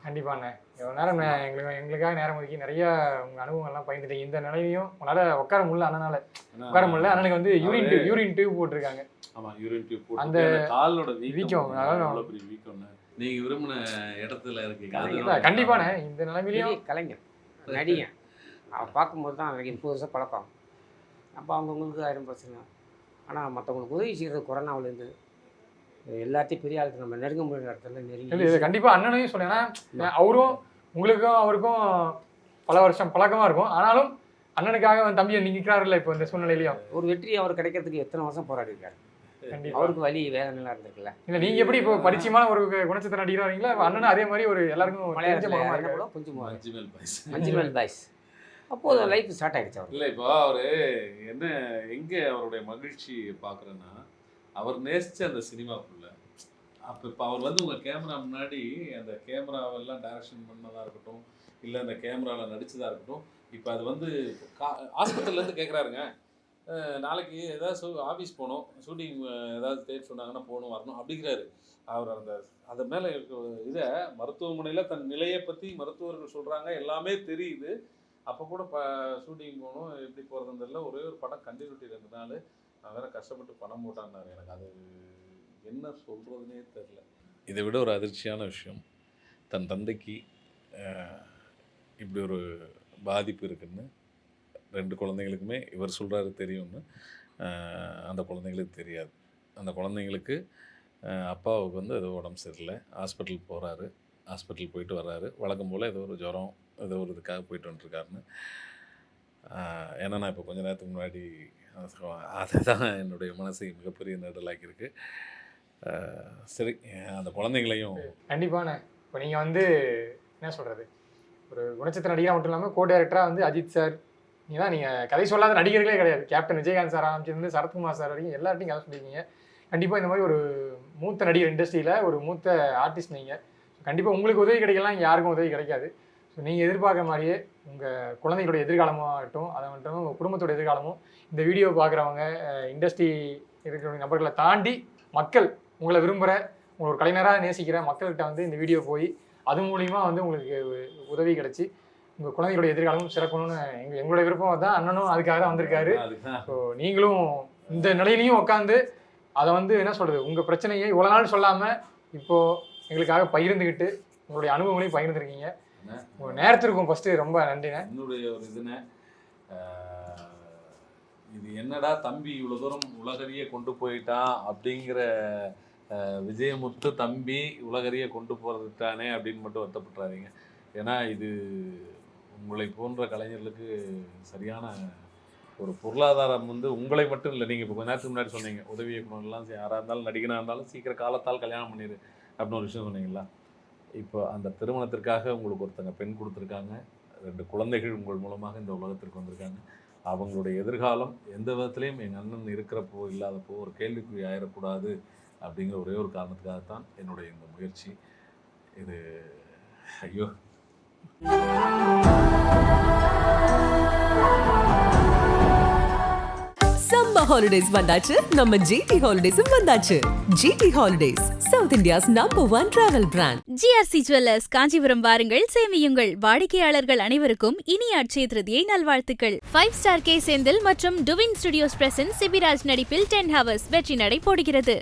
கண்டிப்பாண்ணே எவ்வளோ நேரம் எங்களுக்கு எங்களுக்காக நேரம் ஒதுக்கி நிறைய உங்க அனுபவங்கள்லாம் பயந்துட்டீங்க இந்த நிலையிலையும் உங்களால் உட்கார முடியல அண்ணனால. ஏன்னா, உட்கார முடியல. அண்ணனுக்கு வந்து யூரின் அவரு- யூரின் டியூப் போட்டிருக்காங்க. ஆமா யூரின் டியூப் போட்டு அந்த காலோட வீக்கம், அவ்வளோ பெரிய வீக்கம்னு. நீங்க விரும்பின இடத்துல இருக்கீங்க. கண்டிப்பாண்ணே இந்த நிலைமையிலையும் கலைஞர் நடிகன். அவன் பார்க்கும்போது தான் எனக்கு முப்பது வருஷம் பழக்கம். அப்போ அவங்கவுங்களுக்கு ஆயிரம் பிரச்சனை. ஆனால் மற்றவங்களுக்கு உதவி செய்கிறது கொரோனாவிலேருந்து. எல்லாத்தையும் பெரிய ஆளுக்கு நம்ம நெருங்க முடியாத இடத்துல இல்ல, நெருங்கி இது கண்டிப்பா அண்ணனையும் சொல்றேன். ஏன்னா அவரும் உங்களுக்கும் அவருக்கும் பல வருஷம் பழக்கமா இருக்கும். ஆனாலும் அண்ணனுக்காக அவன் தம்பியை நிக்கிறாருல்ல இப்போ இந்த சூழ்நிலையிலையும். ஒரு வெற்றி அவர் கிடைக்கிறதுக்கு எத்தனை வருஷம் போராடி இருக்காரு? கண்டிப்பா. அவருக்கு வலி வேதனைலாம் இருந்திருக்குல்ல. இல்ல நீங்க எப்படி இப்போ பரிச்சயமான ஒரு குணச்சித்திர நடிகரா வரீங்களா அண்ணனும் அதே மாதிரி ஒரு எல்லாருக்கும் கூட கொஞ்சம் மஞ்சுமேல் பாய்ஸ். அஞ்சு மேல் பாய்ஸ் அப்போது லைஃப் ஸ்டார்ட் ஆகிடுச்சு அவர் இல்ல இப்போ அவரு என்ன எங்க அவருடைய மகிழ்ச்சி பாக்குறேன்னா அவர் நேசிச்ச அந்த சினிமாக்குள்ள அப்போ இப்போ அவர் வந்து உங்கள் கேமரா முன்னாடி அந்த கேமராவெல்லாம் டைரக்ஷன் பண்ணதாக இருக்கட்டும் இல்லை அந்த கேமராவில் நடித்ததாக இருக்கட்டும் இப்போ அது வந்து கா இருந்து கேட்குறாருங்க நாளைக்கு ஏதாவது ஆஃபீஸ் போகணும் ஷூட்டிங் ஏதாவது டேட் சொன்னாங்கன்னா போகணும் வரணும் அப்படிங்கிறாரு. அவர் அந்த அது மேலே இதை மருத்துவமனையில் தன் நிலையை பற்றி மருத்துவர்கள் சொல்கிறாங்க எல்லாமே தெரியுது. அப்போ கூட ப ஷூட்டிங் போகணும் எப்படி போகிறதுன்னு தெரியல. ஒரே ஒரு படம் கண்டினியூட்டி ரெண்டு நாள் நான் வேற கஷ்டப்பட்டு பணம் போட்டான்னாரு எனக்கு. அது என்ன சொல்கிறதுனே தெரில இதை விட ஒரு அதிர்ச்சியான விஷயம் தன் தந்தைக்கு இப்படி ஒரு பாதிப்பு இருக்குன்னு ரெண்டு குழந்தைங்களுக்குமே இவர் சொல்கிறாரு தெரியும்னு அந்த குழந்தைங்களுக்கு தெரியாது. அந்த குழந்தைங்களுக்கு அப்பாவுக்கு வந்து ஏதோ உடம்பு சரியில்லை ஹாஸ்பிட்டல் போகிறாரு ஹாஸ்பிட்டல் போயிட்டு வர்றாரு. வழக்கம் போல் ஏதோ ஒரு ஜுரம் ஏதோ ஒரு இதுக்காக போயிட்டு வந்துருக்காருன்னு. ஏன்னா நான் இப்போ கொஞ்ச நேரத்துக்கு முன்னாடி அதை தான் என்னுடைய மனசை மிகப்பெரிய நெடலாக்கியிருக்கு சரி அந்த குழந்தைங்களையும் கண்டிப்பான இப்போ நீங்கள் வந்து என்ன சொல்கிறது ஒரு குணச்சித்திர நடிகராக மட்டும் இல்லாமல் கோ டைரக்டராக வந்து அஜித் சார் நீங்கள் தான் நீங்கள் கதை சொல்லாத நடிகர்களே கிடையாது. கேப்டன் விஜயகாந்த் சார் ஆரம்பிச்சிருந்து சரத்குமார் சார் வரைக்கும் எல்லார்ட்டையும் கதை சொல்லியிருக்கீங்க கண்டிப்பாக இந்த மாதிரி ஒரு மூத்த நடிகர் இண்டஸ்ட்ரியில் ஒரு மூத்த ஆர்டிஸ்ட் நீங்கள் கண்டிப்பாக உங்களுக்கு உதவி கிடைக்கலாம் இங்க யாருக்கும் உதவி கிடைக்காது. ஸோ நீங்கள் எதிர்பார்க்குற மாதிரியே உங்கள் குழந்தைகளோட எதிர்காலமாகட்டும் அதை மட்டும் உங்கள் குடும்பத்தோட எதிர்காலமும் இந்த வீடியோ பார்க்குறவங்க இண்டஸ்ட்ரி இருக்கிற நபர்களை தாண்டி மக்கள் உங்களை விரும்புகிற உங்களை ஒரு கலைஞராக நேசிக்கிற மக்கள்கிட்ட வந்து இந்த வீடியோ போய் அது மூலிமா வந்து உங்களுக்கு உதவி கிடைச்சி. உங்கள் குழந்தைகளோட எதிர்காலமும் சிறக்கணும்னு எங்க எங்களோட விருப்பம் தான் அண்ணனும் அதுக்காக தான் வந்திருக்காரு. ஸோ நீங்களும் இந்த நிலையிலையும் உட்காந்து அதை வந்து என்ன சொல்றது உங்க பிரச்சனையை இவ்வளோ நாள் சொல்லாம இப்போ எங்களுக்காக பகிர்ந்துக்கிட்டு உங்களுடைய அனுபவங்களையும் பகிர்ந்துருக்கீங்க. உங்க நேரத்திற்கும் ஃபர்ஸ்ட் ரொம்ப நன்றிண்ணே. என்னுடைய ஒரு இதுன்னு இது என்னடா தம்பி இவ்வளோ தூரம் உலகறிய கொண்டு போயிட்டான் அப்படிங்கிற விஜயமுத்து தம்பி உலகறிய கொண்டு போகிறதுட்டானே அப்படின்னு மட்டும் வருத்தப்பட்டுறாதீங்க. ஏன்னா இது உங்களை போன்ற கலைஞர்களுக்கு சரியான ஒரு பொருளாதாரம் வந்து உங்களை மட்டும் இல்லை நீங்கள் இப்போ கொஞ்ச நேரத்துக்கு முன்னாடி சொன்னீங்க உதவி இயக்குனர்லாம் யாராக இருந்தாலும் நடிகனாக இருந்தாலும் சீக்கிரம் காலத்தால் கல்யாணம் பண்ணிடு அப்படின்னு ஒரு விஷயம் சொன்னீங்களா இப்போ அந்த திருமணத்திற்காக உங்களுக்கு ஒருத்தங்க பெண் கொடுத்துருக்காங்க ரெண்டு குழந்தைகள் உங்கள் மூலமாக இந்த உலகத்திற்கு வந்திருக்காங்க. அவங்களுடைய எதிர்காலம் எந்த விதத்துலையும் எங்கள் அண்ணன் இருக்கிறப்போ இல்லாதப்போ ஒரு கேள்விக்குறி ஆயிடக்கூடாது அப்படிங்கிற ஒரே ஒரு காரணத்துக்காகத்தான் என்னுடைய இந்த முயற்சி. இது ஐயோ. ஹாலிடேஸ் வந்தாச்சு. நம்ம ஜிடி ஹாலிடேஸும் வந்தாச்சு. GT holidays South India's number one travel brand GRC jewellers Kanchipuram வாருங்கள். சேமியுங்கள். வாடிக்கையாளர்கள் அனைவருக்கும் இனிய அட்சய திருதியை நல்வாழ்த்துக்கள். ஃபைவ் ஸ்டார் கே செந்தில் மற்றும் டுவின் ஸ்டுடியோஸ் பிரசன்ட் சிபிராஜ் நடிப்பில் டென் ஹவர்ஸ் வெற்றி நடை போடுகிறது.